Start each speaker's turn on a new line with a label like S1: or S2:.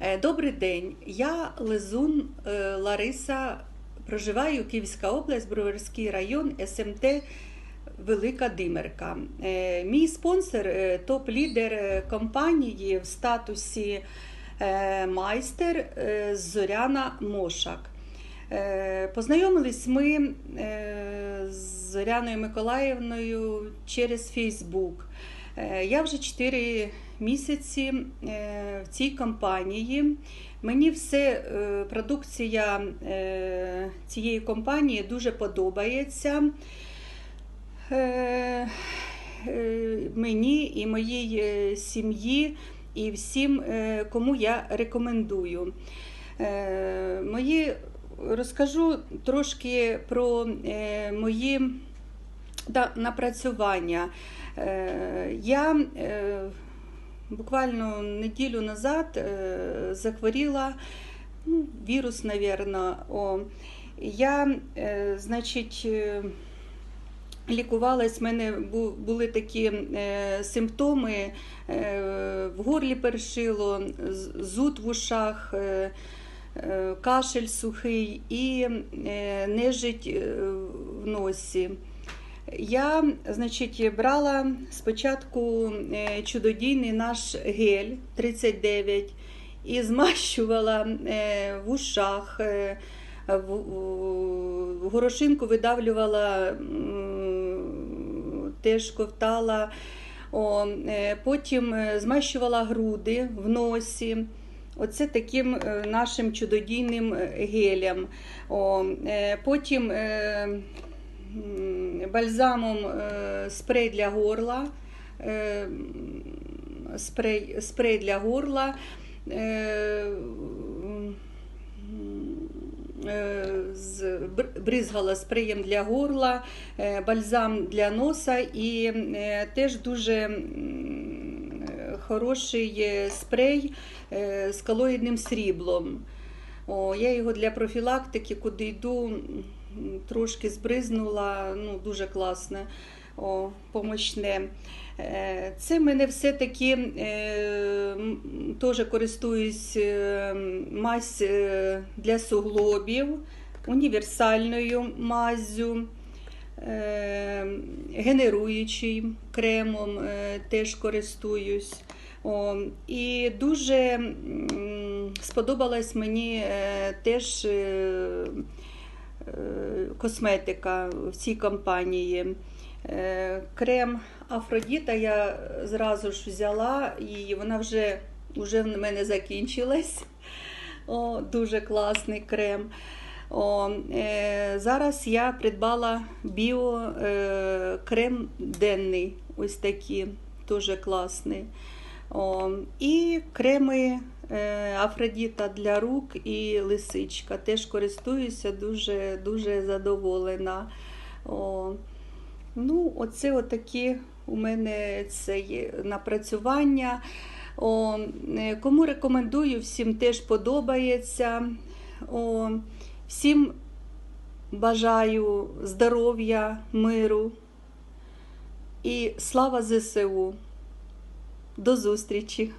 S1: Е, Добрий день. Я Лизун е, Лариса. Проживаю Київська область, Броварський район, СМТ Велика Димерка. Е, Мій спонсор топ-лідер компанії в статусі майстер Зоряна Мошак. Познайомились ми з Зоряною Миколаївною через Фейсбук. Е, Я вже 4 місяці е, в цій компанії. Мені все е, продукція цієї компанії дуже подобається. Мені і моїй сім'ї, і всім, кому я рекомендую. Мої розкажу трошки про мої напрацювання. Е, Я е, буквально неділю назад е, захворіла ну, вірус. О. Я, значить, лікувалась, в мене були такі симптоми, в горлі першило, зуд в ушах. Кашель сухий і нежить в носі. Я, значить, брала спочатку е, чудодійний наш гель 39 і змащувала е, в ушах, е, в, горошинку видавлювала, теж ковтала. О, потім змащувала груди в носі. Оце таким нашим чудодійним гелем. О, потім бальзамом е, спрей для горла. е, Спрей, спрей для горла. е, бризгала спреєм для горла, бальзам для носа і теж дуже хороший спрей з калоїдним сріблом. О, я його для профілактики, куди йду, трошки збризнула, ну, дуже класне, о, помощне. Е, Це мене все-таки е, теж користуюсь е, мазь для суглобів, універсальною маззю, генеруючим кремом теж користуюсь. О, і дуже сподобалась мені теж косметика в цій компанії. Е, Крем Афродіта я зразу ж взяла, і вона вже, вже в мене закінчилась. О, дуже класний крем. О, е, зараз я придбала біо е, денний, ось такий, дуже класний. О, і креми е, Афродіта для рук і лисичка. Теж користуюся, дуже, дуже задоволена. О, ну, оце отакі у мене це напрацювання. О, е, кому рекомендую, всім теж подобається. О, всім бажаю здоров'я, миру і слава ЗСУ. До зустрічі!